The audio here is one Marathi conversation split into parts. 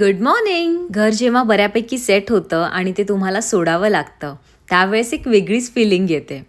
गुड मॉर्निंग घर जेव्हा बऱ्यापैकी सेट होतं आणि ते तुम्हाला सोडावं लागतं त्यावेळेस एक वेगळीच फिलिंग येते.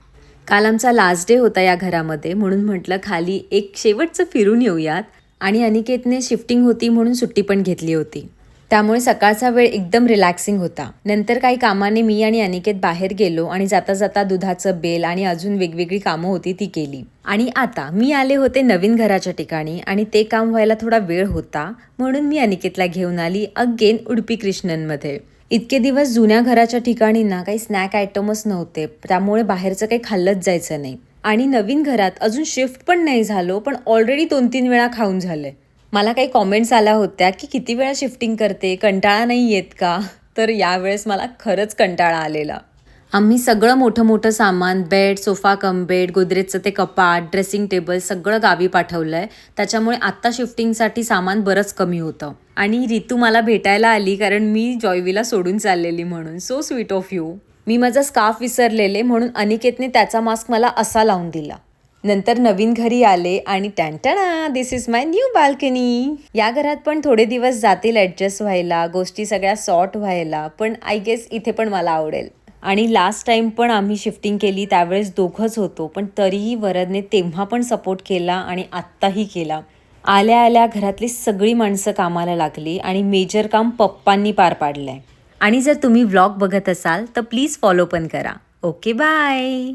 काल आमचा लास्ट डे होता या घरामध्ये म्हणून म्हटलं खाली एक शेवटचं फिरून येऊयात. आणि अनिकेतने शिफ्टिंग होती म्हणून सुट्टी पण घेतली होती. त्यामुळे सकाळचा वेळ एकदम रिलॅक्सिंग होता. नंतर काही कामाने मी आणि अनिकेत बाहेर गेलो आणि जाता जाता दुधाचं बेल आणि अजून वेगवेगळी कामं होती ती केली. आणि आता मी आले होते नवीन घराच्या ठिकाणी आणि ते काम व्हायला थोडा वेळ होता म्हणून मी अनिकेतला घेऊन आली अगेन उडपी कृष्णनमध्ये. इतके दिवस जुन्या घराच्या ठिकाणी ना काही स्नॅक आयटमच नव्हते त्यामुळे बाहेरचं काही खाल्लंच जायचं नाही. आणि नवीन घरात अजून शिफ्ट पण नाही झालो पण ऑलरेडी दोन तीन वेळा खाऊन झालंय मला काही कॉमेंट्स आल्या होत्या की किती वेळा शिफ्टिंग करते? कंटाळा नाही येत का? तर यावेळेस मला खरंच कंटाळा आलेला. आम्ही सगळं मोठं मोठं सामान बेड सोफा कम बेड गोदरेजचं ते कपाट ड्रेसिंग टेबल सगळं गावी पाठवलं आहे त्याच्यामुळे आत्ता शिफ्टिंगसाठी सामान बरंच कमी होतं. आणि रितू मला भेटायला आली कारण मी जॉयवीला सोडून चाललेली म्हणून. सो स्वीट ऑफ यू मी माझा स्काफ विसरलेले म्हणून अनिकेतने त्याचा मास्क मला असा लावून दिला. नंतर नवीन घरी आले आणि टॅन्टना this is my new balcony या घरात पण थोडे दिवस जातील ॲडजस्ट व्हायला गोष्टी सगळ्या सॉर्ट व्हायला पण आय गेस इथे पण मला आवडेल. आणि लास्ट टाइम पण आम्ही शिफ्टिंग केली त्यावेळेस दोघंच होतो पण तरीही वरदने तेव्हा पण सपोर्ट केला आणि आत्ताही केला. आल्या आल्या घरातली सगळी माणसं कामाला लागली आणि मेजर काम पप्पांनी पार पाडलंय. आणि जर तुम्ही व्लॉग बघत असाल तर प्लीज फॉलो पण करा. Okay bye